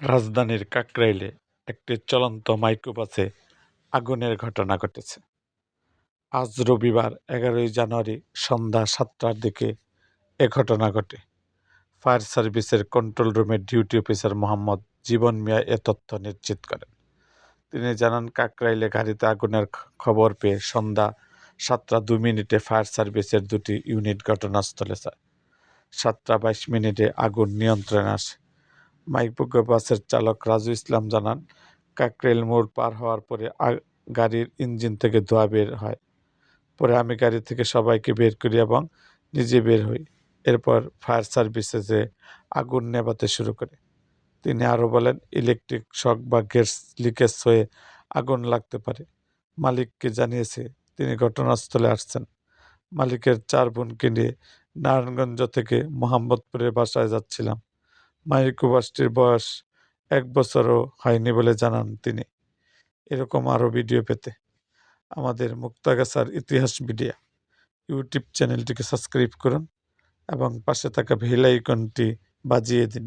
রাজধানীর কাকরাইলে একটি চলন্ত মাইক্রোবাসে আগুনের ঘটনা ঘটেছে। আজ রবিবার এগারোই জানুয়ারি সন্ধ্যা সাতটার দিকে এ ঘটনা ঘটে। ফায়ার সার্ভিসের কন্ট্রোল রুমের ডিউটি অফিসার মোহাম্মদ জীবন মিয়া এ তথ্য নিশ্চিত করেন। তিনি জানান, কাকরাইলে গাড়িতে আগুনের খবর পেয়ে সন্ধ্যা সাতটা দু মিনিটে ফায়ার সার্ভিসের দুটি ইউনিট ঘটনাস্থলে যায়। সাতটা বাইশ মিনিটে আগুন নিয়ন্ত্রণে আসে। মাইক্রো বাসের চালক রাজু ইসলাম জানান, কাকরেল মোড় পার হওয়ার পরে গাড়ির ইঞ্জিন থেকে ধোঁয়া বের হয়। পরে আমি গাড়ি থেকে সবাইকে বের করি এবং নিজে বের হই। এরপর ফায়ার সার্ভিসে যে আগুন নেভাতে শুরু করে। তিনি আরও বলেন, ইলেকট্রিক শক বা গ্যাস লিকেজ হয়ে আগুন লাগতে পারে। মালিককে জানিয়েছে, তিনি ঘটনাস্থলে আসছেন। মালিকের চার বোনকে নিয়ে নারায়ণগঞ্জ থেকে মোহাম্মদপুরের বাসায় যাচ্ছিলাম। মাইক্রোবাসটির বয়স এক বছরও হয়নি বলে জানান তিনি। এরকম আরও ভিডিও পেতে আমাদের মুক্তাগাছার ইতিহাস মিডিয়া ইউটিউব চ্যানেলটিকে সাবস্ক্রাইব করুন এবং পাশে থাকা ভেল আইকনটি বাজিয়ে দিন।